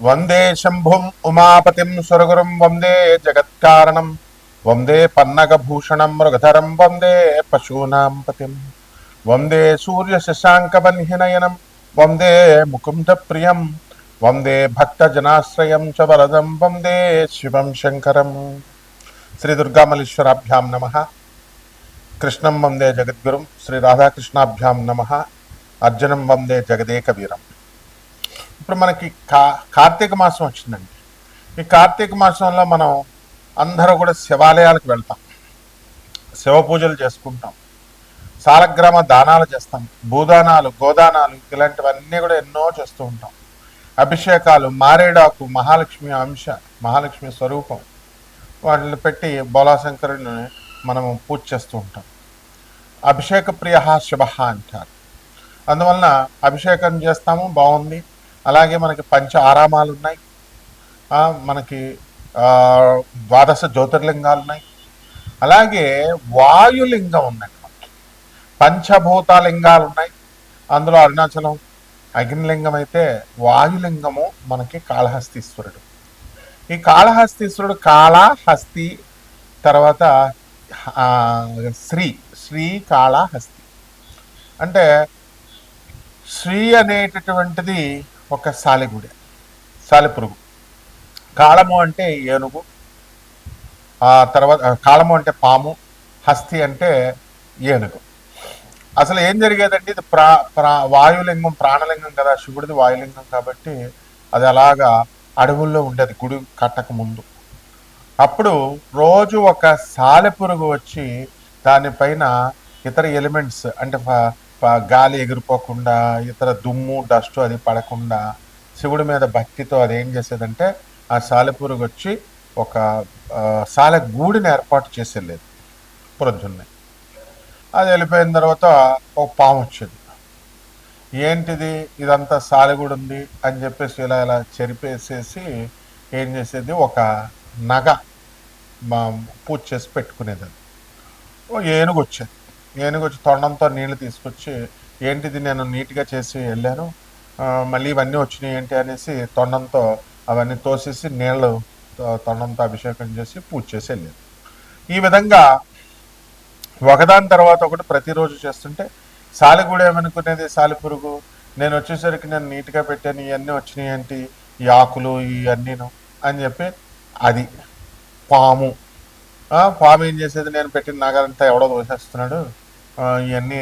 వందే శంభుం ఉమాపతిం సురగురుం వందే జగత్కారణం వందే పన్నగభూషణం మృగధరం వందే పశూనాం పతిం వందే సూర్య శశాంకవన్హినయనం వందే ముకుంద ప్రియం వందే భక్తజనాశ్రయం చ వరదం వందే శివం శంకరం శ్రీ దుర్గామల్లీశ్వరాభ్యాం నమ కృష్ణం వందే జగద్గురుం శ్రీ రాధాకృష్ణాభ్యాం నమ అర్జునం వందే జగదేకవీరం ఇప్పుడు మనకి కా కార్తీక మాసం వచ్చిందండి. ఈ కార్తీక మాసంలో మనం అందరూ కూడా శివాలయాలకు వెళ్తాం. శివ పూజలు చేసుకుంటాం. సాలగ్రామ దానాలు చేస్తాం. భూదానాలు గోదానాలు ఇలాంటివన్నీ కూడా ఎన్నో చేస్తూ ఉంటాం. అభిషేకాలు మారేడాకు మహాలక్ష్మి అంశ మహాలక్ష్మి స్వరూపం వాటిని పెట్టి బోలాశంకరుని మనము పూజ చేస్తూ ఉంటాం. అభిషేక ప్రియ శివ అంటారు. అందువలన అభిషేకం చేస్తాము బాగుంది. అలాగే మనకి పంచ ఆరామాలు ఉన్నాయి మనకి ద్వాదశ జ్యోతిర్లింగాలు ఉన్నాయి అలాగే వాయులింగం ఉన్నాయి మనకి. పంచభూత లింగాలు ఉన్నాయి అందులో అరుణాచలం అగ్నిలింగం అయితే వాయులింగము మనకి కాళహస్తీశ్వరుడు. ఈ కాళహస్తీశ్వరుడు కాళహస్తి తర్వాత శ్రీ శ్రీ కాళహస్తి. అంటే శ్రీ అనేటటువంటిది ఒక సాలెగుడి సాలెపురుగు కాళము అంటే ఏనుగు ఆ తర్వాత కాళము అంటే పాము హస్తి అంటే ఏనుగు. అసలు ఏం జరిగేదంటే ఇది ప్రా ప్రా వాయులింగం ప్రాణలింగం కదా శివుడిది వాయులింగం కాబట్టి అది అలాగా అడవుల్లో ఉండేది గుడి కట్టక ముందు. అప్పుడు రోజు ఒక సాలెపురుగు వచ్చి దానిపైన ఇతర ఎలిమెంట్స్ అంటే గాలి ఎగిరిపోకుండా ఇతర దుమ్ము డస్ట్ అది పడకుండా శివుడి మీద భక్తితో అది ఏం చేసేదంటే ఆ సాలెపురుగు వచ్చి ఒక సాల సాలె గూడిని ఏర్పాటు చేసేలేదు ప్రొద్దున్నే. అది వెళ్ళిపోయిన తర్వాత ఒక పాము వచ్చేది. ఏంటిది? ఇదంతా సాలెగూడు ఉంది అని చెప్పేసి ఇలా ఇలా చెరిపేసేసి ఏం చేసేది? ఒక నగ మా పూజ చేసి పెట్టుకునేది ఓ ఏనుగు వచ్చేది. ఏనుగు తొండంతో నీళ్ళు తీసుకొచ్చి ఏంటిది నేను నీట్గా చేసి వెళ్ళాను? మళ్ళీ ఇవన్నీ వచ్చినాయి ఏంటి? అనేసి తొండంతో అవన్నీ తోసేసి నీళ్ళు తొండంతో అభిషేకం చేసి పూజ చేసి వెళ్ళాను. ఈ విధంగా ఒకదాని తర్వాత ఒకటి ప్రతిరోజు చేస్తుంటే సాలిగూడ ఏమనుకునేది? సాలిపురుగు నేను వచ్చేసరికి నేను నీట్గా పెట్టాను ఇవన్నీ వచ్చినాయి ఏంటి? ఈ ఆకులు ఇవన్నీను అని చెప్పి అది పాము. పాము ఏం చేసేది? నేను పెట్టిన నగరంతా ఎవడో దోసేస్తున్నాడు ఇవన్నీ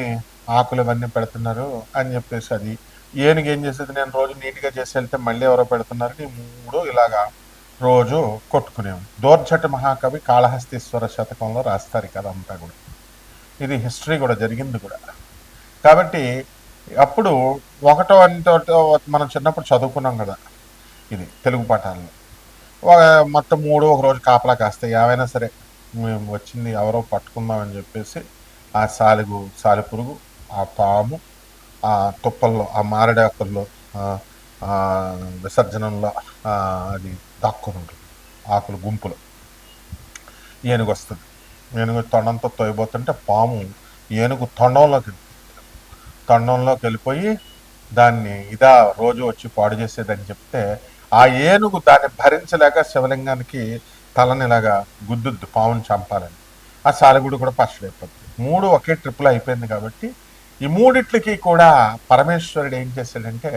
ఆకులు ఇవన్నీ పెడుతున్నారు అని చెప్పేసి అది. ఏనుగు ఏం చేసేది? నేను రోజు నీట్గా చేసి వెళ్తే మళ్ళీ ఎవరో పెడుతున్నారు. ఈ మూడు ఇలాగా రోజు కొట్టుకునేవి. దోర్జట మహాకవి కాళహస్తీశ్వర శతకంలో రాస్తారు కదా అంతా కూడా. ఇది హిస్టరీ కూడా జరిగింది కూడా. కాబట్టి అప్పుడు ఒకటో అంతో మనం చిన్నప్పుడు చదువుకున్నాం కదా ఇది తెలుగు పాఠాల్లో. మొత్తం మూడు ఒక రోజు కాపలా కాస్తాయి. ఏవైనా సరే మేము వచ్చింది ఎవరో పట్టుకుందామని చెప్పేసి ఆ సాలుగు సాలిపురుగు ఆ పాము ఆ తుప్పల్లో ఆ మారడాకుల్లో ఆకుల్లో విసర్జనంలో అది దాక్కుని ఉంటుంది. ఆకుల గుంపులు. ఏనుగు వస్తుంది ఏనుగు తొండంతో తోయబోతుంటే పాము ఏనుగు తొండంలోకి తొండంలోకి వెళ్ళిపోయి దాన్ని ఇదా రోజు వచ్చి పాడు చేసేదని చెప్తే ఆ ఏనుగు దాన్ని భరించలేక శివలింగానికి తలనిలాగా గుద్దుద్దు పాముని చంపాలని. ఆ సాలగుడు కూడా పచ్చడైపోతుంది మూడు ఒకే ట్రిప్లో అయిపోయింది కాబట్టి ఈ మూడిట్లకి కూడా పరమేశ్వరుడు ఏం చేశాడంటే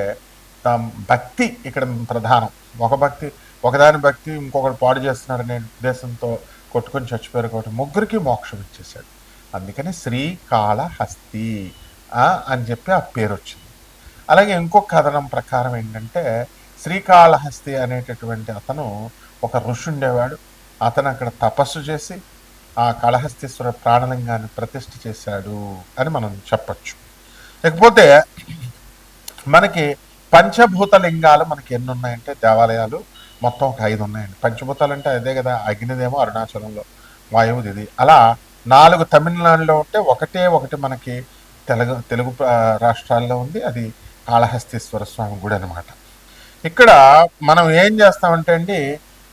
భక్తి ఇక్కడ ప్రధానం. ఒక భక్తి ఒకదాని భక్తి ఇంకొకటి పాడు చేస్తున్నారనే ఉద్దేశంతో కొట్టుకొని చచ్చిపోయారు కాబట్టి ముగ్గురికి మోక్షం ఇచ్చేసాడు అందుకని శ్రీకాళహస్తి అని చెప్పి ఆ పేరు వచ్చింది. అలాగే ఇంకొక కథనం ప్రకారం ఏంటంటే శ్రీకాళహస్తి అనేటటువంటి అతను ఒక ఋషి ఉండేవాడు. అతను అక్కడ తపస్సు చేసి ఆ కాళహస్తీశ్వర ప్రాణలింగాన్ని ప్రతిష్ఠ చేశాడు అని మనం చెప్పచ్చు. లేకపోతే మనకి పంచభూత లింగాలు మనకి ఎన్ని ఉన్నాయంటే దేవాలయాలు? మొత్తం ఒక ఐదు ఉన్నాయండి పంచభూతాలు అంటే అదే కదా అగ్నిదేమో అరుణాచలంలో వాయువుది ఇది. అలా నాలుగు తమిళనాడులో ఉంటే ఒకటే ఒకటి మనకి తెలుగు తెలుగు రాష్ట్రాల్లో ఉంది. అది కాళహస్తీశ్వర స్వామి గుడి అనమాట ఇక్కడ మనం ఏం చేస్తామంటే అండి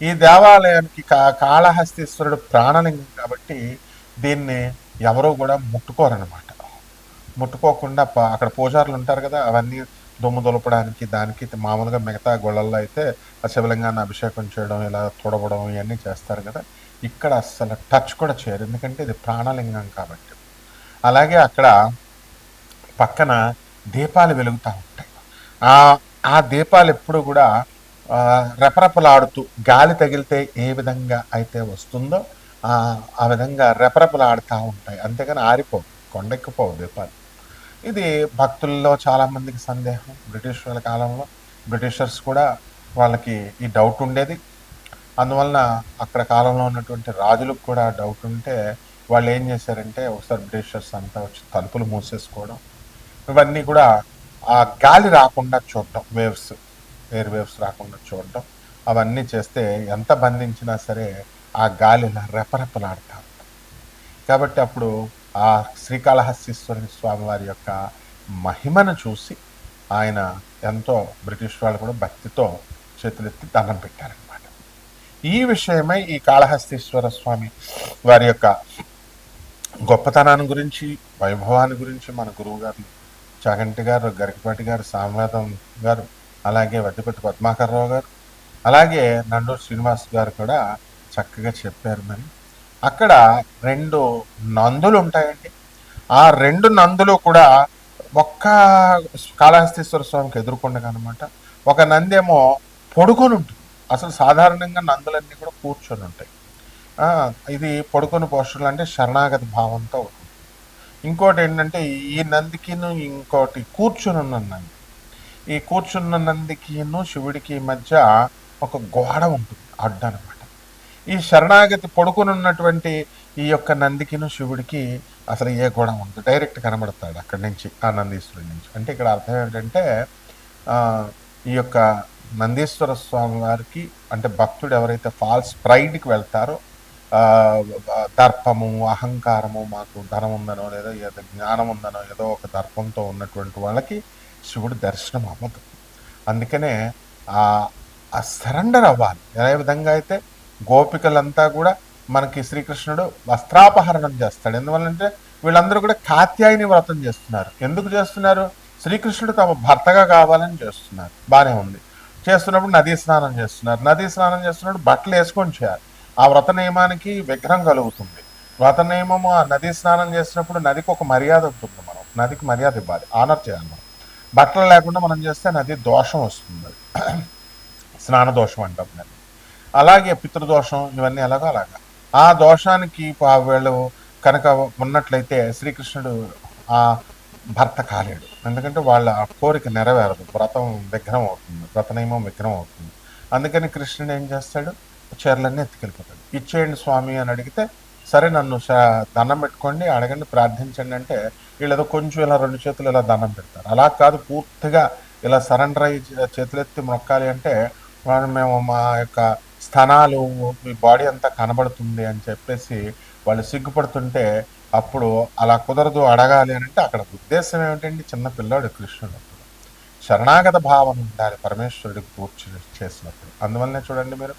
ఈ దేవాలయానికి కా కాళహస్తీశ్వరుడు ప్రాణలింగం కాబట్టి దీన్ని ఎవరూ కూడా ముట్టుకోరనమాట ముట్టుకోకుండా ప- అక్కడ పూజారులు ఉంటారు కదా అవన్నీ దుమ్ము దులపడానికి దానికి మామూలుగా మిగతా గొళ్ళల్లో అయితే ఆ శివలింగాన్ని అభిషేకం చేయడం ఇలా తుడవడం ఇవన్నీ చేస్తారు కదా ఇక్కడ అస్సలు టచ్ కూడా చేయరు. ఎందుకంటే ఇది ప్రాణలింగం కాబట్టి. అలాగే అక్కడ పక్కన దీపాలు వెలుగుతూ ఉంటాయి. ఆ దీపాలు ఎప్పుడు కూడా రెపరెపలాడుతూ గాలి తగిలితే ఏ విధంగా అయితే వస్తుందో ఆ విధంగా రెపరెపలాడుతూ ఉంటాయి. అంతేగాని ఆరిపోవు కొండెక్కిపోవు దీపాలు. ఇది భక్తుల్లో చాలామందికి సందేహం. బ్రిటిష్ వాళ్ళ కాలంలో బ్రిటిషర్స్ కూడా వాళ్ళకి ఈ డౌట్ ఉండేది. అందువలన అక్కడ కాలంలో ఉన్నటువంటి రాజులకు కూడా డౌట్ ఉంటే వాళ్ళు ఏం చేశారంటే ఒకసారి బ్రిటిషర్స్ అంతా వచ్చి తలుపులు మూసేసుకోవడం. ఇవన్నీ కూడా ఆ గాలి రాకుండా చూడటం వేవ్స్. ఎయిర్ వేవ్స్ రాకుండా చూడటం అవన్నీ చేస్తే ఎంత బంధించినా సరే ఆ గాలి ఇలా రెపరెపలాడుతూ. ఉంటుంది కాబట్టి అప్పుడు ఆ శ్రీకాళహస్తీశ్వరుని స్వామివారి యొక్క మహిమను చూసి ఆయన ఎంతో బ్రిటిష్ వాళ్ళు కూడా భక్తితో చేతులెత్తి దండం పెట్టారనమాట ఈ విషయమై ఈ కాళహస్తీశ్వర స్వామి వారి యొక్క గొప్పతనాన్ని గురించి వైభవాన్ని గురించి మన గురువు గారు చాగంటి గారు గరికపాటి గారు సామవేదం గారు అలాగే వడ్డిపట్టి పద్మాకర్రావు గారు అలాగే నండూరు శ్రీనివాస్ గారు కూడా చక్కగా చెప్పారు మరి. అక్కడ రెండు నందులు ఉంటాయండి. ఆ రెండు నందులు కూడా ఒక్క కాళహస్తీశ్వర స్వామికి ఎదుర్కొండగా అనమాట ఒక నందేమో ఏమో పొడుకొని ఉంటుంది. అసలు సాధారణంగా నందులన్నీ కూడా కూర్చొని ఉంటాయి. ఇది పడుకొని పోస్టులు అంటే శరణాగతి భావంతో ఉంటుంది. ఇంకోటి ఏంటంటే ఈ నందికిను ఇంకోటి కూర్చుని ఉన్న నంది. ఈ కూర్చున్న నందికిను శివుడికి మధ్య ఒక గోడ ఉంటుంది అడ్డనమాట. ఈ శరణాగతి పడుకుని ఉన్నటువంటి ఈ యొక్క నందికిను శివుడికి అసలు ఏ గోడ ఉండదు. డైరెక్ట్ కనబడతాడు అక్కడి నుంచి ఆ నందీశ్వరుడి నుంచి. అంటే ఇక్కడ అర్థం ఏంటంటే ఈ యొక్క నందీశ్వర స్వామి వారికి అంటే భక్తుడు ఎవరైతే ఫాల్స్ ప్రైడ్కి వెళ్తారో దర్పము అహంకారము మాకు ధనం ఉందనో లేదో ఏదో జ్ఞానం ఉందనో ఏదో ఒక దర్పంతో ఉన్నటువంటి వాళ్ళకి శివుడు దర్శనం అవ్వదు. అందుకనే ఆ సరెండర్ అవ్వాలి. ఏ విధంగా అయితే గోపికలంతా కూడా మనకి శ్రీకృష్ణుడు వస్త్రాపహరణం చేస్తాడు. ఎందువల్లంటే వీళ్ళందరూ కూడా కాత్యాయని వ్రతం చేస్తున్నారు. ఎందుకు చేస్తున్నారు? శ్రీకృష్ణుడు తమ భర్తగా కావాలని చేస్తున్నారు. బాగానే ఉంది. చేస్తున్నప్పుడు నదీ స్నానం చేస్తున్నారు. నదీ స్నానం చేస్తున్నప్పుడు బట్టలు వేసుకొని చేయాలి. ఆ వ్రత నియమానికి విఘ్నం కలుగుతుంది. వ్రత నియమము ఆ నదీ స్నానం చేసినప్పుడు నదికి ఒక మర్యాద ఉంటుంది మనం. నదికి మర్యాద ఇవ్వాలి. ఆనర్ చేయాలి మనం. బట్టలు లేకుండా మనం చేస్తే అది దోషం వస్తుంది. స్నాన దోషం అంటాం నేను అలాగే పితృదోషం ఇవన్నీ ఎలాగో అలాగా. ఆ దోషానికి వీళ్ళు కనుక ఉన్నట్లయితే శ్రీకృష్ణుడు ఆ భర్త కాలేడు. ఎందుకంటే వాళ్ళ ఆ కోరిక నెరవేరదు. వ్రతం విఘ్నం అవుతుంది. వ్రత నియమం విఘ్నం అవుతుంది. అందుకని కృష్ణుడు ఏం చేస్తాడు? చీరలన్నీ ఎత్తుకెళ్ళిపోతాడు. ఇచ్చేయండి స్వామి అని అడిగితే సరే నన్ను దండం పెట్టుకోండి అడగండి ప్రార్థించండి అంటే వీళ్ళు ఏదో కొంచెం ఇలా రెండు చేతులు ఇలా దండం పెడతారు. అలా కాదు పూర్తిగా ఇలా సరెండర్ అయ్యి చేతులెత్తి మొక్కాలి అంటే వాళ్ళు మేము మా యొక్క స్థనాలు మీ బాడీ అంతా కనబడుతుంది అని చెప్పేసి వాళ్ళు సిగ్గుపడుతుంటే అప్పుడు అలా కుదరదు అడగాలి అని అంటే అక్కడ ఉద్దేశం ఏమిటండి? చిన్న పిల్లాడు కృష్ణుడు. శరణాగత భావన ఉండాలి పరమేశ్వరుడికి పూర్తి చేసినప్పుడు. అందువల్లనే చూడండి మీరు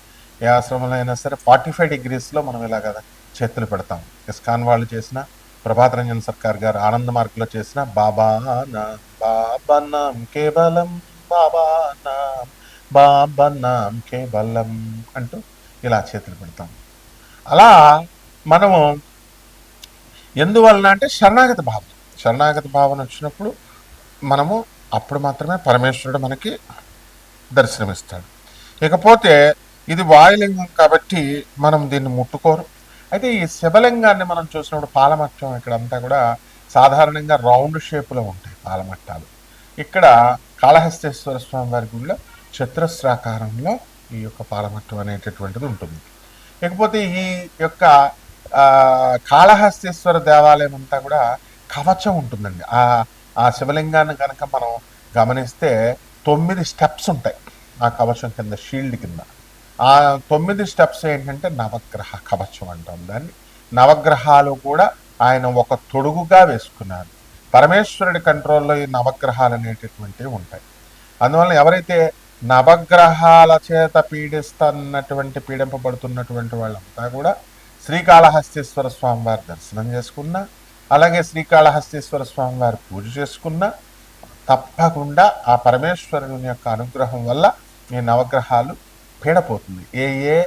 ఏ ఆశ్రమంలో అయినా సరే ఫార్టీ ఫైవ్ డిగ్రీస్లో మనం ఇలా కదా చేతులు పెడతాం. ఇస్కాన్ వాళ్ళు చేసిన ప్రభాత్ రంజన్ సర్కార్ గారు ఆనంద మార్కులో చేసిన బాబా నా బాబా నాం కేవలం బాబా నాం బాబా నాం కేవలం అంటూ ఇలా చేతులు పెడతాం. అలా మనము ఎందువలన అంటే శరణాగత భావన. శరణాగత భావన వచ్చినప్పుడు మనము అప్పుడు మాత్రమే పరమేశ్వరుడు మనకి దర్శనమిస్తాడు. ఇకపోతే ఇది వాయులింగం కాబట్టి మనం దీన్ని ముట్టుకోరు. అయితే ఈ శివలింగాన్ని మనం చూసినప్పుడు పాలమట్టం ఇక్కడ అంతా కూడా సాధారణంగా రౌండ్ షేపులో ఉంటాయి పాలమట్టాలు. ఇక్కడ కాళహస్తేశ్వర స్వామి వారి గుడిలో చతురస్రాకారంలో ఈ యొక్క పాలమట్టం అనేటటువంటిది ఉంటుంది. ఇకపోతే ఈ యొక్క కాళహస్తేశ్వర దేవాలయం అంతా కూడా కవచం ఉంటుందండి. ఆ ఆ శివలింగాన్ని కనుక మనం గమనిస్తే తొమ్మిది స్టెప్స్ ఉంటాయి ఆ కవచం కింద షీల్డ్ కింద. ఆ తొమ్మిది స్టెప్స్ ఏంటంటే నవగ్రహ కవచం అంటాం. దాన్ని నవగ్రహాలు కూడా ఆయన ఒక తొడుగుగా వేసుకున్నారు. పరమేశ్వరుడి కంట్రోల్లో ఈ నవగ్రహాలు అనేటటువంటివి ఉంటాయి. అందువల్ల ఎవరైతే నవగ్రహాల చేత పీడిస్తున్నటువంటి పీడింపబడుతున్నటువంటి వాళ్ళంతా కూడా శ్రీకాళహస్తీశ్వర స్వామి వారి దర్శనం చేసుకున్నా అలాగే శ్రీకాళహస్తీశ్వర స్వామి వారి పూజ చేసుకున్నా తప్పకుండా ఆ పరమేశ్వరుని యొక్క అనుగ్రహం వల్ల ఈ నవగ్రహాలు పీడపోతుంది. ఏ ఏ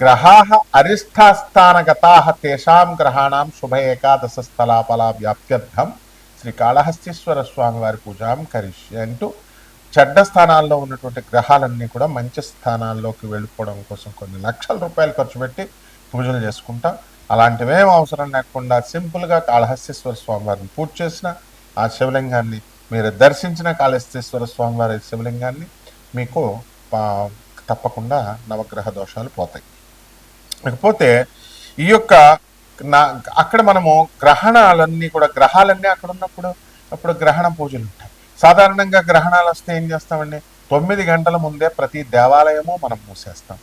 గ్రహా అరిష్టాస్థానగతా తేషాం గ్రహాణం శుభ ఏకాదశ స్థలాపల వ్యాప్త్యర్థం. శ్రీ కాళహస్తీశ్వర స్వామి వారి పూజాం కరిష్య అంటూ చెడ్డ స్థానాల్లో ఉన్నటువంటి గ్రహాలన్నీ కూడా మంచి స్థానాల్లోకి వెళ్ళిపోవడం కోసం కొన్ని లక్షల రూపాయలు ఖర్చు పెట్టి పూజలు చేసుకుంటాం. అలాంటివేం అవసరం లేకుండా సింపుల్గా కాళహస్తీశ్వర స్వామి వారిని పూజ చేసిన ఆ శివలింగాన్ని మీరు దర్శించిన కాళహస్తీశ్వర స్వామి వారి శివలింగాన్ని మీకు తప్పకుండా నవగ్రహ దోషాలు పోతాయి. ఇకపోతే ఈ యొక్క నా అక్కడ మనము గ్రహణాలన్నీ కూడా గ్రహాలన్నీ అక్కడ ఉన్నప్పుడు అప్పుడు గ్రహణ పూజలు ఉంటాయి. సాధారణంగా గ్రహణాలు వస్తే ఏం చేస్తామండి? తొమ్మిది గంటల ముందే ప్రతి దేవాలయము మనం మూసేస్తాం.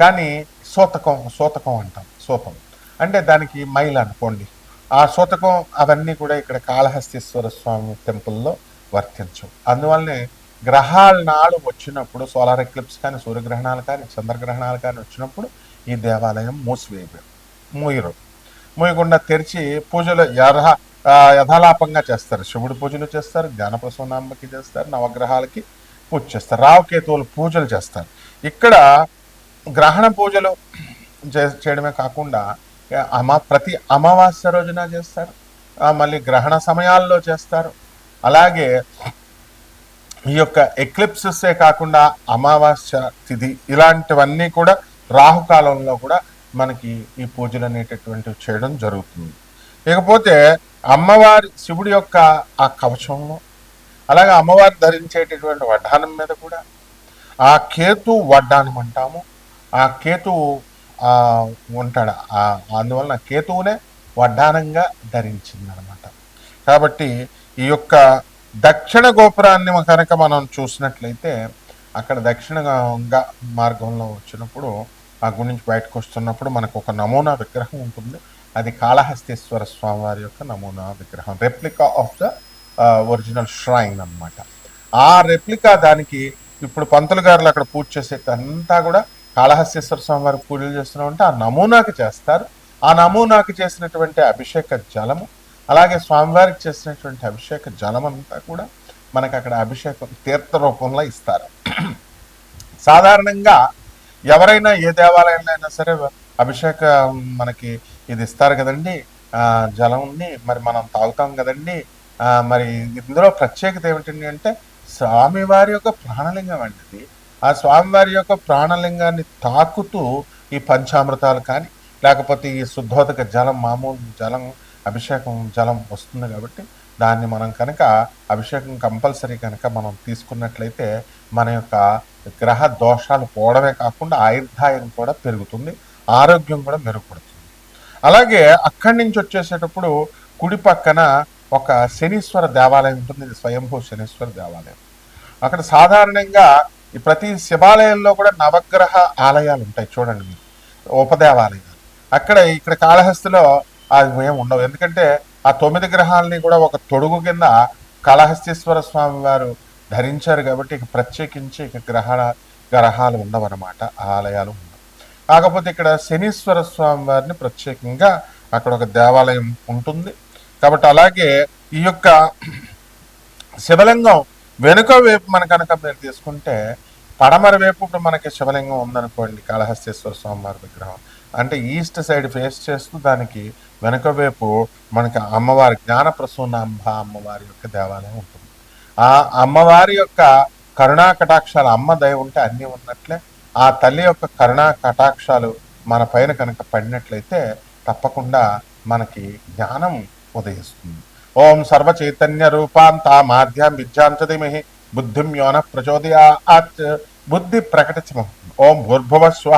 కానీ సూతకం సూతకం అంటాం సూతం. అంటే దానికి మైల్ అనుకోండి. ఆ సూతకం అవన్నీ కూడా ఇక్కడ కాళహస్తీశ్వర స్వామి టెంపుల్లో వర్తించవు. అందువల్లనే గ్రహాల నాడు వచ్చినప్పుడు సోలార్ ఎక్లిప్స్ కానీ సూర్యగ్రహణాలు కానీ చంద్రగ్రహణాలు కానీ వచ్చినప్పుడు ఈ దేవాలయం మూసివేయబడి మూయరు మూయకుండా తెరిచి పూజలు యథ యథాలాపంగా చేస్తారు. శివుడి పూజలు చేస్తారు జ్ఞానప్రసూనాంబకి చేస్తారు నవగ్రహాలకి పూజ చేస్తారు. రావుకేతువులు పూజలు చేస్తారు. ఇక్కడ గ్రహణ పూజలు చే- చేయడమే కాకుండా అమ ప్రతి అమావాస్య రోజున చేస్తారు. మళ్ళీ గ్రహణ సమయాల్లో చేస్తారు. అలాగే ఈ యొక్క ఎక్లిప్సెసే కాకుండా అమావాస్య తిథి ఇలాంటివన్నీ కూడా రాహుకాలంలో కూడా మనకి ఈ పూజలు అనేటటువంటివి చేయడం జరుగుతుంది. ఇకపోతే అమ్మవారి శివుడి యొక్క ఆ కవచంలో అలాగే అమ్మవారు ధరించేటటువంటి వడ్డానం మీద కూడా ఆ కేతు వడ్డానం అంటాము. ఆ కేతు ఉంటాడు. ఆ అందువలన కేతువునే వడ్డానంగా ధరించిందనమాట. కాబట్టి ఈ యొక్క దక్షిణ గోపురాన్ని కనుక మనం చూసినట్లయితే అక్కడ దక్షిణ మార్గంలో వచ్చినప్పుడు ఆ గుడి నుంచి బయటకు వస్తున్నప్పుడు మనకు ఒక నమూనా విగ్రహం ఉంటుంది. అది కాళహస్తీశ్వర స్వామి వారి యొక్క నమూనా విగ్రహం. Replica of the original shrine అన్నమాట. ఆ రెప్లికా దానికి ఇప్పుడు పంతులు గారులు అక్కడ పూజ చేసే అంతా కూడా కాళహస్తీశ్వర స్వామి వారికి పూజలు చేస్తున్నామంటే ఆ నమూనాకి చేస్తారు. ఆ నమూనాకి చేసినటువంటి అభిషేక జలము అలాగే స్వామివారికి చేసినటువంటి అభిషేక జలమంతా కూడా మనకు అక్కడ అభిషేకం తీర్థ రూపంలో ఇస్తారు. సాధారణంగా ఎవరైనా ఏ దేవాలయంలో అయినా సరే అభిషేక మనకి ఇది ఇస్తారు కదండి. ఆ, జలం మరి మనం తాగుతాం కదండి. మరి ఇందులో ప్రత్యేకత ఏమిటండి అంటే స్వామివారి యొక్క ప్రాణలింగం అండి ఆ స్వామివారి యొక్క ప్రాణలింగాన్ని తాకుతూ ఈ పంచామృతాలు కానీ లేకపోతే ఈ శుద్ధోదక జలం మామూలు జలం అభిషేకం జలం వస్తుంది కాబట్టి దాన్ని మనం కనుక అభిషేకం కంపల్సరీ కనుక మనం తీసుకున్నట్లయితే మన యొక్క గ్రహ దోషాలు పోవడమే కాకుండా ఆయుర్దాయం కూడా పెరుగుతుంది ఆరోగ్యం కూడా మెరుగుపడుతుంది. అలాగే అక్కడి నుంచి వచ్చేసేటప్పుడు కుడి పక్కన ఒక శనీశ్వర దేవాలయం ఉంటుంది ఇది స్వయంభూ శనీశ్వర దేవాలయం. అక్కడ సాధారణంగా ఈ ప్రతి శివాలయంలో కూడా నవగ్రహ ఆలయాలు ఉంటాయి చూడండి మీరు ఉపదేవాలయాలు అక్కడ ఇక్కడ కాళహస్తిలో అవి ఏమి ఉండవు ఎందుకంటే ఆ తొమ్మిది గ్రహాలని కూడా ఒక తొడుగు కింద కాళహస్తీశ్వర స్వామి వారు ధరించారు కాబట్టి ఇక ప్రత్యేకించి ఇక గ్రహాల గ్రహాలు ఉండవన్నమాట. ఆ ఆలయాలు ఉండవు. కాకపోతే ఇక్కడ శనీశ్వర స్వామి వారిని ప్రత్యేకంగా అక్కడ ఒక దేవాలయం ఉంటుంది. కాబట్టి అలాగే ఈ యొక్క శివలింగం వెనుక వైపు మన కనుక మీరు తీసుకుంటే పడమర వైపు ఇప్పుడు మనకి శివలింగం ఉందనుకోండి కాళహస్తీశ్వర స్వామి వారి విగ్రహం. అంటే ఈస్ట్ సైడ్ ఫేస్ చేస్తూ దానికి వెనుక వైపు మనకి అమ్మవారి జ్ఞాన ప్రసూనాంబ అమ్మవారి యొక్క దేవాలయం ఉంటుంది. ఆ అమ్మవారి యొక్క కరుణా కటాక్షాలు అమ్మ దయ ఉంటే అన్నీ ఉన్నట్లే ఆ తల్లి యొక్క కరుణా కటాక్షాలు మన పైన కనుక పడినట్లయితే తప్పకుండా మనకి జ్ఞానం ఉదయిస్తుంది. ఓం సర్వ చైతన్య రూపాంత మాధ్యం విద్యాం బుద్ధిం యోన ప్రచోదయాత్ బుద్ధి ప్రకటించమ. ఓం భూర్భువ స్వ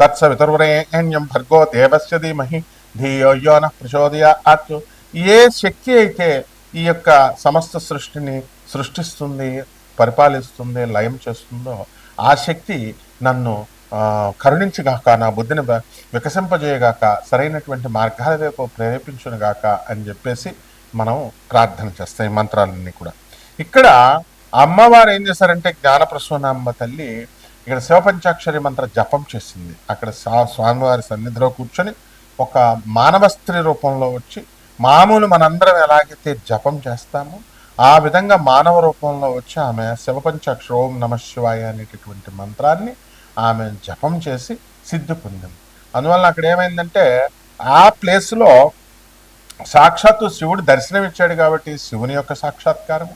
తత్సవితుర్వరేణ్యం భర్గో దేవస్య ధీమహి ధియో యోన ప్రచోదయాత్ ఏ శక్తి అయితే ఈ యొక్క సమస్త సృష్టిని సృష్టిస్తుంది పరిపాలిస్తుంది లయం చేస్తుందో ఆ శక్తి నన్ను కరుణించిగాక కరుణించుగాక నా బుద్ధిని వికసింపజేయగాక సరైనటువంటి మార్గాల వైపు ప్రేరేపించునుగాక అని చెప్పేసి మనం ప్రార్థన చేస్తాం ఈ మంత్రాలన్నీ కూడా. ఇక్కడ అమ్మవారు ఏం చేశారంటే జ్ఞాన ప్రసూనాంబ తల్లి ఇక్కడ శివపంచాక్షరి మంత్ర జపం చేసింది. అక్కడ స్వామివారి సన్నిధిలో కూర్చొని ఒక మానవ స్త్రీ రూపంలో వచ్చి మామూలు మనందరం ఎలాగైతే జపం చేస్తామో ఆ విధంగా మానవ రూపంలో వచ్చి ఆమె శివపంచాక్ష ఓం నమ శివాయ అనేటటువంటి మంత్రాన్ని ఆమె జపం చేసి సిద్ధి పొందింది. అందువల్ల అక్కడ ఏమైందంటే ఆ ప్లేస్లో సాక్షాత్తు శివుడు దర్శనం ఇచ్చాడు కాబట్టి శివుని యొక్క సాక్షాత్కారం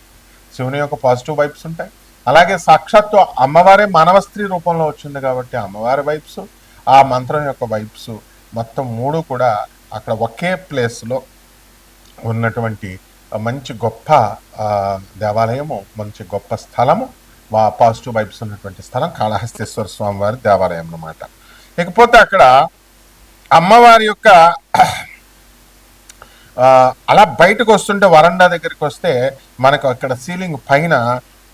శివుని యొక్క పాజిటివ్ వైబ్స్ ఉంటాయి. అలాగే సాక్షాత్తు అమ్మవారే మానవ స్త్రీ రూపంలో వచ్చింది కాబట్టి అమ్మవారి వైబ్స్ ఆ మంత్రం యొక్క వైబ్స్ మొత్తం మూడు కూడా అక్కడ ఒకే ప్లేస్లో ఉన్నటువంటి మంచి గొప్ప దేవాలయము మంచి గొప్ప స్థలము వా పాజిటివ్ వైబ్స్ ఉన్నటువంటి స్థలం కాళహస్తేశ్వర స్వామి వారి దేవాలయం అన్నమాట. ఇకపోతే అక్కడ అమ్మవారి యొక్క అలా బయటకు వస్తుంటే వరండా దగ్గరికి వస్తే మనకు అక్కడ సీలింగ్ పైన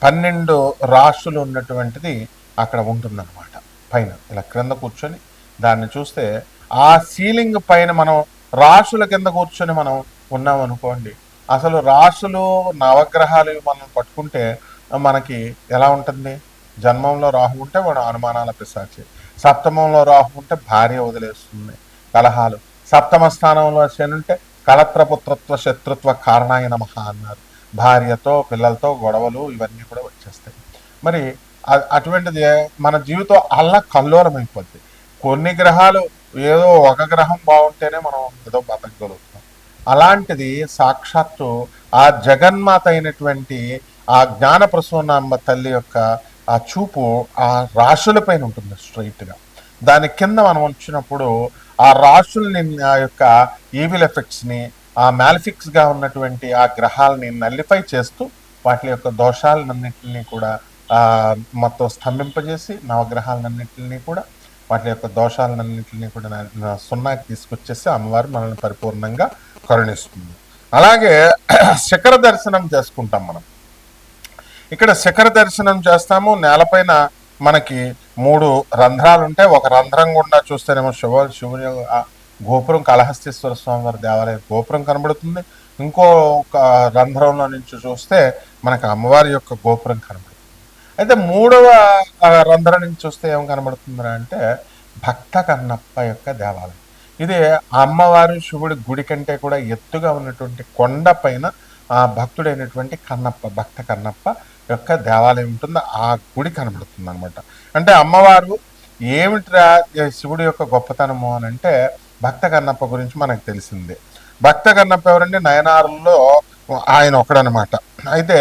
పన్నెండు రాశులు ఉన్నటువంటిది అక్కడ ఉంటుందన్నమాట. పైన ఇలా క్రింద కూర్చొని దాన్ని చూస్తే ఆ సీలింగ్ పైన మనం రాశుల కింద కూర్చొని మనం ఉన్నాం అనుకోండి. అసలు రాశులు నవగ్రహాలు మనం పట్టుకుంటే మనకి ఎలా ఉంటుంది? జన్మంలో రాహు ఉంటే వాడు అనుమానాల పిశాచి. సప్తమంలో రాహు ఉంటే భార్య వదిలేస్తుంది. కలహాలు. సప్తమ స్థానంలో శని ఉంటే కలత్రపుత్రత్వ శత్రుత్వ కారణాయ నమః అన్నారు. భార్యతో పిల్లలతో గొడవలు ఇవన్నీ కూడా వచ్చేస్తాయి. మరి అటువంటిది మన జీవితం అల్లా కల్లోలమైపోద్ది. కొన్ని గ్రహాలు ఏదో ఒక గ్రహం బాగుంటేనే మనం ఏదో బతకగలుగుతాం. అలాంటిది సాక్షాత్తు ఆ జగన్మాత అయినటువంటి ఆ జ్ఞాన ప్రసూనామ్మ తల్లి యొక్క ఆ చూపు ఆ రాశుల పైన ఉంటుంది స్ట్రైట్గా. దాని కింద మనం వచ్చినప్పుడు ఆ రాశుల్ని ఆ యొక్క ఈవిల్ ఎఫెక్ట్స్ని ఆ మ్యాలిఫిక్స్గా ఉన్నటువంటి ఆ గ్రహాలని నల్లిఫై చేస్తూ వాటి యొక్క దోషాలన్నింటినీ కూడా ఆ మొత్తం స్తంభింపజేసి నవగ్రహాలన్నింటినీ కూడా వాటి యొక్క దోషాలన్నింటినీ కూడా సున్నాకి తీసుకొచ్చేసి అమ్మవారు మనల్ని పరిపూర్ణంగా కరుణిస్తుంది. అలాగే శిఖర దర్శనం చేసుకుంటాం మనం. ఇక్కడ శిఖర దర్శనం చేస్తాము. నేలపైన మనకి మూడు రంధ్రాలు ఉంటాయి ఒక రంధ్రం గుండా చూస్తేనేమో శివ శివుని గోపురం కాళహస్తీశ్వర స్వామి వారి దేవాలయ గోపురం కనబడుతుంది. ఇంకో ఒక రంధ్రంలో నుంచి చూస్తే మనకు అమ్మవారి యొక్క గోపురం కనబడుతుంది. అయితే మూడవ రంధ్రం నుంచి చూస్తే ఏం కనబడుతుంది అంటే భక్త కన్నప్ప యొక్క దేవాలయం. ఇది అమ్మవారు శివుడి గుడి కంటే కూడా ఎత్తుగా ఉన్నటువంటి కొండ పైన ఆ భక్తుడైనటువంటి కన్నప్ప భక్త కన్నప్ప యొక్క దేవాలయం ఉంటుంది. ఆ గుడి కనబడుతుంది అనమాట అంటే అమ్మవారు ఏమిట్రా శివుడి యొక్క గొప్పతనము అని అంటే భక్త కన్నప్ప గురించి మనకు తెలిసిందే. భక్త కన్నప్ప ఎవరంటే నయనారుల్లో ఆయన ఒకడనమాట. అయితే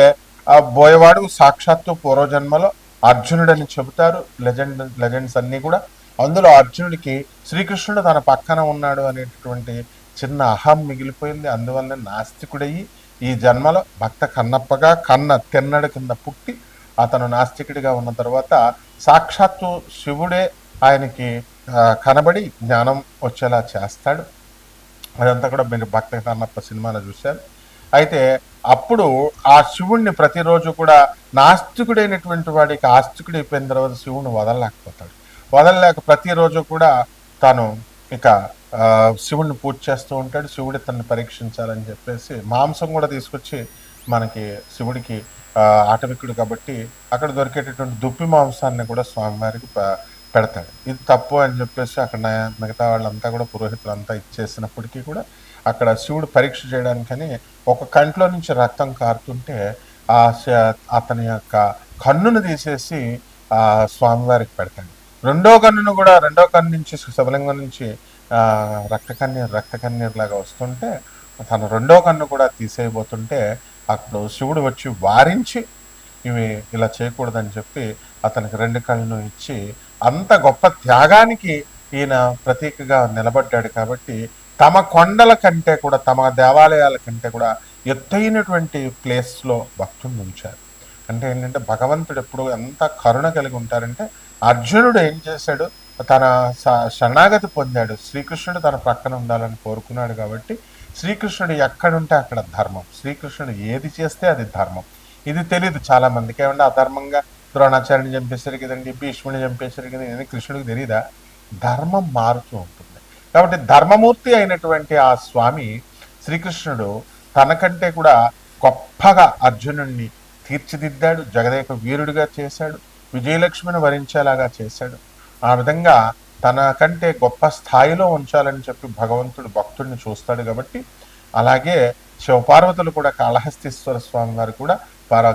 ఆ బోయవాడు సాక్షాత్తు పూర్వజన్మలో అర్జునుడని చెబుతారు. లెజెండ్ లెజెండ్స్ అన్నీ కూడా. అందులో అర్జునుడికి శ్రీకృష్ణుడు తన పక్కన ఉన్నాడు అనేటటువంటి చిన్న అహం మిగిలిపోయింది. అందువల్ల నాస్తికుడయ్యి ఈ జన్మలో భక్త కన్నప్పగా కన్న తిన్నడు కింద పుట్టి అతను నాస్తికుడిగా ఉన్న తర్వాత సాక్షాత్తు శివుడే ఆయనకి కనబడి జ్ఞానం వచ్చేలా చేస్తాడు. అదంతా కూడా మీరు భక్త అన్నప్ప సినిమాలో చూశారు. అయితే అప్పుడు ఆ శివుణ్ణి ప్రతిరోజు కూడా నాస్తికుడైనటువంటి వాడికి ఆస్తికుడు అయిపోయిన తర్వాత శివుణ్ణి వదలలేకపోతాడు. వదలలేక ప్రతిరోజు కూడా తాను ఇక శివుణ్ణి పూజ చేస్తూ ఉంటాడు. శివుడి తనని పరీక్షించాలని చెప్పేసి మాంసం కూడా తీసుకొచ్చి మనకి శివుడికి ఆటవికుడు కాబట్టి అక్కడ దొరికేటటువంటి దుప్పి మాంసాన్ని కూడా స్వామివారికి పెడతాడు. ఇది తప్పు అని చెప్పేసి అక్కడ మిగతా వాళ్ళంతా కూడా పురోహితులంతా ఇచ్చేసినప్పటికీ కూడా అక్కడ శివుడు పరీక్ష చేయడానికని ఒక కంట్లో నుంచి రక్తం కారుతుంటే ఆ అతని యొక్క కన్నును తీసేసి ఆ స్వామివారికి పెడతాడు. రెండో కన్నును కూడా రెండో కన్ను నుంచి శివలింగం నుంచి ఆ, రక్త కన్నీరు రక్త కన్నీరు లాగా వస్తుంటే తన రెండో కన్ను కూడా తీసేయబోతుంటే అప్పుడు శివుడు వచ్చి వారించి ఇవి ఇలా చేయకూడదని చెప్పి అతనికి రెండు కళ్ళను ఇచ్చి అంత గొప్ప త్యాగానికి ఈయన ప్రతీకగా నిలబడ్డాడు కాబట్టి తమ కొండల కంటే కూడా తమ దేవాలయాల కంటే కూడా ఎత్తైనటువంటి ప్లేస్లో భక్తుడిని ఉంచారు. అంటే ఏంటంటే భగవంతుడు ఎప్పుడు ఎంత కరుణ కలిగి ఉంటారంటే అర్జునుడు ఏం చేశాడు? తన స- శరణాగతి పొందాడు. శ్రీకృష్ణుడు తన ప్రక్కన ఉండాలని కోరుకున్నాడు కాబట్టి శ్రీకృష్ణుడు ఎక్కడుంటే అక్కడ ధర్మం. శ్రీకృష్ణుడు ఏది చేస్తే అది ధర్మం. ఇది తెలియదు చాలా మందికి. ఏమంటే అధర్మంగా ద్రోణాచార్యుని చంపేశారు కదండి భీష్ముని చంపేశారు కదండి కృష్ణుడికి తెలియదా ధర్మం మారుతూ ఉంటుంది. కాబట్టి ధర్మమూర్తి అయినటువంటి ఆ స్వామి శ్రీకృష్ణుడు తనకంటే కూడా గొప్పగా అర్జునుడిని తీర్చిదిద్దాడు జగదేక వీరుడిగా చేశాడు విజయలక్ష్మిని వరించేలాగా చేశాడు. ఆ విధంగా తన కంటే గొప్ప స్థాయిలో ఉంచాలని చెప్పి భగవంతుడు భక్తుడిని చూస్తాడు కాబట్టి అలాగే శివపార్వతులు కూడా కాళహస్తీశ్వర స్వామి వారు కూడా వారు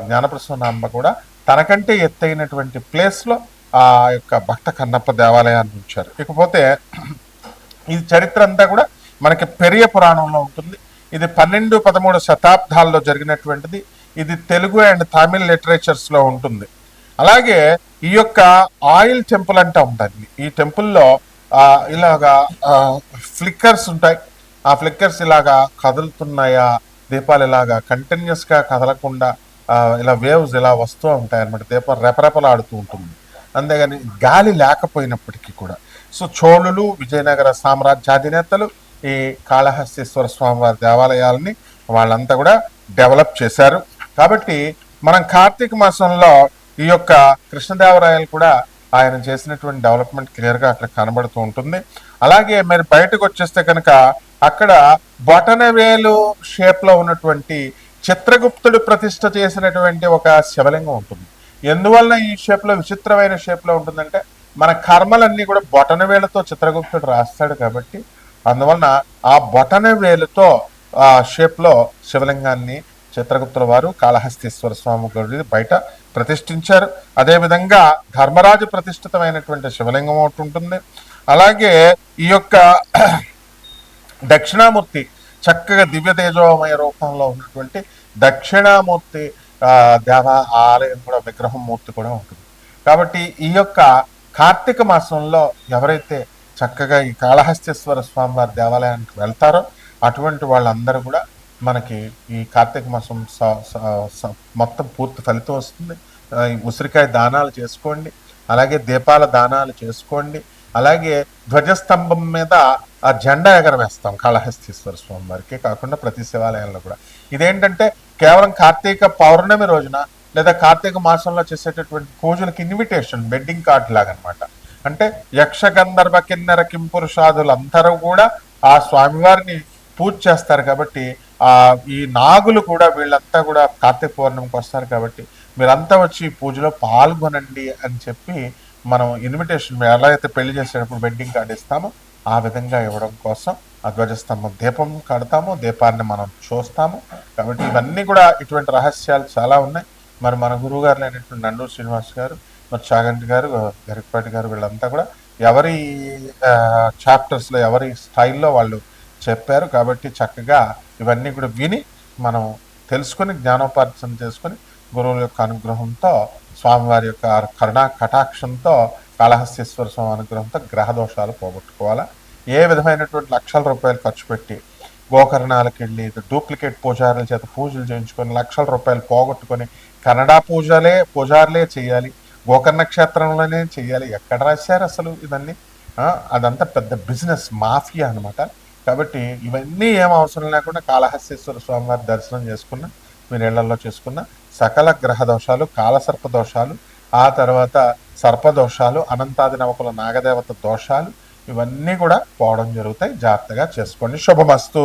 అమ్మ కూడా తనకంటే ఎత్తైనటువంటి ప్లేస్లో ఆ యొక్క భక్త కన్నప్ప దేవాలయాన్ని ఉంచారు. ఇకపోతే ఇది చరిత్ర అంతా కూడా మనకి పెరియ పురాణంలో ఉంటుంది. ఇది పన్నెండు పదమూడు శతాబ్దాల్లో జరిగినటువంటిది. ఇది తెలుగు అండ్ తమిళ్ లిటరేచర్స్లో ఉంటుంది. అలాగే ఈ యొక్క ఆయిల్ టెంపుల్ అంటే ఉంటుంది ఈ టెంపుల్లో ఇలాగా ఫ్లిక్కర్స్ ఉంటాయి. ఆ ఫ్లిక్కర్స్ ఇలాగా కదులుతున్నాయా దీపాలు ఇలాగా కంటిన్యూస్గా కదలకుండా ఇలా వేవ్స్ ఇలా వస్తూ ఉంటాయి అన్నమాట. దీపం రెపరెపలాడుతూ ఉంటుంది. అంతేగాని గాలి లేకపోయినప్పటికీ కూడా. సో చోళులు విజయనగర సామ్రాజ్యాధినేతలు ఈ కాళహస్తీశ్వర స్వామివారి దేవాలయాలని వాళ్ళంతా కూడా డెవలప్ చేశారు. కాబట్టి మనం కార్తీక మాసంలో ఈ యొక్క కృష్ణదేవరాయలు కూడా ఆయన చేసినటువంటి డెవలప్మెంట్ క్లియర్గా అక్కడ కనబడుతూ ఉంటుంది. అలాగే మరి బయటకు వచ్చేస్తే కనుక అక్కడ బొటనవేలు షేప్లో ఉన్నటువంటి చిత్రగుప్తుడు ప్రతిష్ట చేసినటువంటి ఒక శివలింగం ఉంటుంది. ఎందువల్ల ఈ షేప్లో విచిత్రమైన షేప్లో ఉంటుందంటే మన కర్మలన్నీ కూడా బొటన వేలతో చిత్రగుప్తుడు రాస్తాడు కాబట్టి అందువలన ఆ బొటన వేలుతో ఆ షేప్లో శివలింగాన్ని చిత్రగుప్తుల వారు కాళహస్తీశ్వర స్వామి గుడి బయట ప్రతిష్ఠించారు. అదేవిధంగా ధర్మరాజు ప్రతిష్ఠితమైనటువంటి శివలింగం ఒకటి ఉంటుంది. అలాగే ఈ యొక్క దక్షిణామూర్తి చక్కగా దివ్య తేజోమయ రూపంలో ఉన్నటువంటి దక్షిణామూర్తి దేవ ఆలయం కూడా విగ్రహం మూర్తి కూడా ఉంటుంది. కాబట్టి ఈ యొక్క కార్తీక మాసంలో ఎవరైతే చక్కగా ఈ కాళహస్తేశ్వర స్వామి వారి దేవాలయానికి వెళ్తారో అటువంటి వాళ్ళందరూ కూడా మనకి ఈ కార్తీక మాసం స- మొత్తం పూర్తి ఫలితం వస్తుంది. ఉసిరికాయ దానాలు చేసుకోండి అలాగే దీపాల దానాలు చేసుకోండి అలాగే ధ్వజస్తంభం మీద ఆ జెండా ఎగరవేస్తాం కాళహస్తీశ్వర స్వామి వారికి కాకుండా ప్రతి శివాలయంలో కూడా. ఇదేంటంటే కేవలం కార్తీక పౌర్ణమి రోజున లేదా కార్తీక మాసంలో చేసేటటువంటి పూజలకు ఇన్విటేషన్ వెడ్డింగ్ కార్డ్ లాగా అంటే యక్ష గంధర్వ కిన్నెర కింపురుషాదులందరూ కూడా ఆ స్వామివారిని పూజ చేస్తారు కాబట్టి ఆ ఈ నాగులు కూడా వీళ్ళంతా కూడా కార్తీక పౌర్ణమికి వస్తారు కాబట్టి మీరంతా వచ్చి పూజలో పాల్గొనండి అని చెప్పి మనం ఇన్విటేషన్ ఎలా అయితే పెళ్ళి చేసేటప్పుడు వెడ్డింగ్ కార్డు ఇస్తామో ఆ విధంగా ఇవ్వడం కోసం ఆ ధ్వజస్తంభం దీపం కడతాము దీపాన్ని మనం చూస్తాము. కాబట్టి ఇవన్నీ కూడా ఇటువంటి రహస్యాలు చాలా ఉన్నాయి. మరి మన గురువు గారు అయినటువంటి నండూరు శ్రీనివాస్ గారు మరి చాగంటి గారు గరికపాటి గారు వీళ్ళంతా కూడా ఎవరి చాప్టర్స్లో ఎవరి స్థాయిల్లో వాళ్ళు చెప్పారు. కాబట్టి చక్కగా ఇవన్నీ కూడా విని మనం తెలుసుకొని జ్ఞానోపార్జన చేసుకొని గురువుల యొక్క అనుగ్రహంతో స్వామివారి యొక్క కరుణా కటాక్షంతో కాళహస్తీశ్వర స్వామి అనుగ్రహంతో గ్రహ దోషాలు పోగొట్టుకోవాలా? ఏ విధమైనటువంటి లక్షల రూపాయలు ఖర్చు పెట్టి గోకర్ణాలకు వెళ్ళి డూప్లికేట్ పూజారుల చేత పూజలు చేయించుకొని లక్షల రూపాయలు పోగొట్టుకొని కన్నడ పూజలే పూజారులే చేయాలి. గోకర్ణ క్షేత్రంలోనే చేయాలి. ఎక్కడ రాశారు అసలు ఇవన్నీ? అదంతా పెద్ద బిజినెస్ మాఫియా అనమాట కాబట్టి ఇవన్నీ ఏం అవసరం లేకుండా కాళహస్తీశ్వర స్వామివారి దర్శనం చేసుకున్న మీరు ఇళ్ళలో చేసుకున్న సకల గ్రహ దోషాలు కాలసర్ప దోషాలు ఆ తర్వాత సర్పదోషాలు అనంతాది నవకుల నాగదేవత దోషాలు ఇవన్నీ కూడా పోవడం జరుగుతాయి. జాగ్రత్తగా చేసుకోండి. శుభమస్తు.